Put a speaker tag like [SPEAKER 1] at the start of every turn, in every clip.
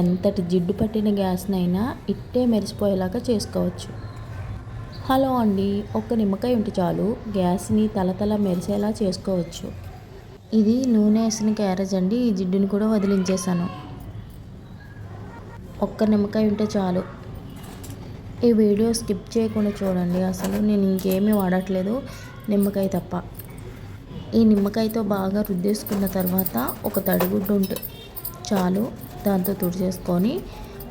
[SPEAKER 1] ఎంతటి జిడ్డు పట్టిన గ్యాస్నైనా ఇట్టే మెరిసిపోయేలాగా చేసుకోవచ్చు. హలో అండి ఒక్క నిమ్మకాయ ఉంటే చాలు గ్యాస్ని తలతల మెరిసేలా చేసుకోవచ్చు. ఇది నూనె వేసిన క్యారేజ్ అండి ఈ జిడ్డుని కూడా వదిలించేశాను. ఒక్క నిమ్మకాయ ఉంటే చాలు. ఈ వీడియో స్కిప్ చేయకుండా చూడండి అసలు నేను ఇంకేమీ వాడట్లేదు నిమ్మకాయ తప్ప. ఈ నిమ్మకాయతో బాగా రుద్దేసుకున్న తర్వాత ఒక తడిగుడ్డు ఉంటే చాలు. దాంతో తుడిచేసుకొని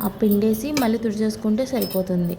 [SPEAKER 1] ఆ పిండేసి మళ్ళీ తుడిచేసుకుంటే సరిపోతుంది.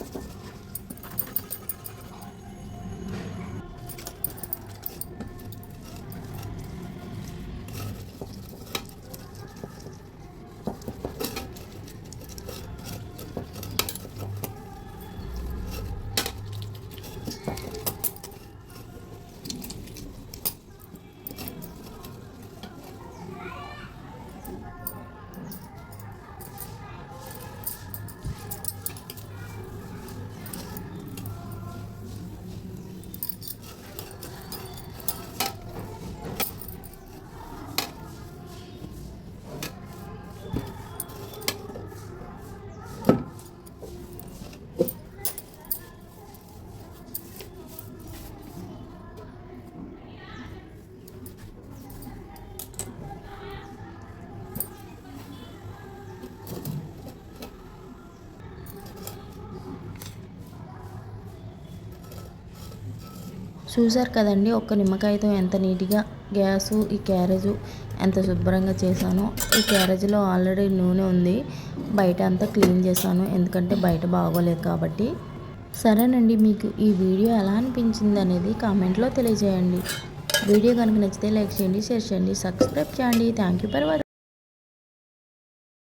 [SPEAKER 1] చూసారు కదండి ఒక్క నిమ్మకాయతో ఎంత నీట్గా గ్యాసు ఈ క్యారేజు ఎంత శుభ్రంగా చేశానో. ఈ క్యారేజ్లో ఆల్రెడీ నూనె ఉంది బయట అంతా క్లీన్ చేశాను ఎందుకంటే బయట బాగోలేదు కాబట్టి. సరేనండి మీకు ఈ వీడియో ఎలా అనిపించింది అనేది కామెంట్లో తెలియజేయండి. వీడియో కనుక నచ్చితే లైక్ చేయండి షేర్ చేయండి సబ్స్క్రైబ్ చేయండి. Thank you for watching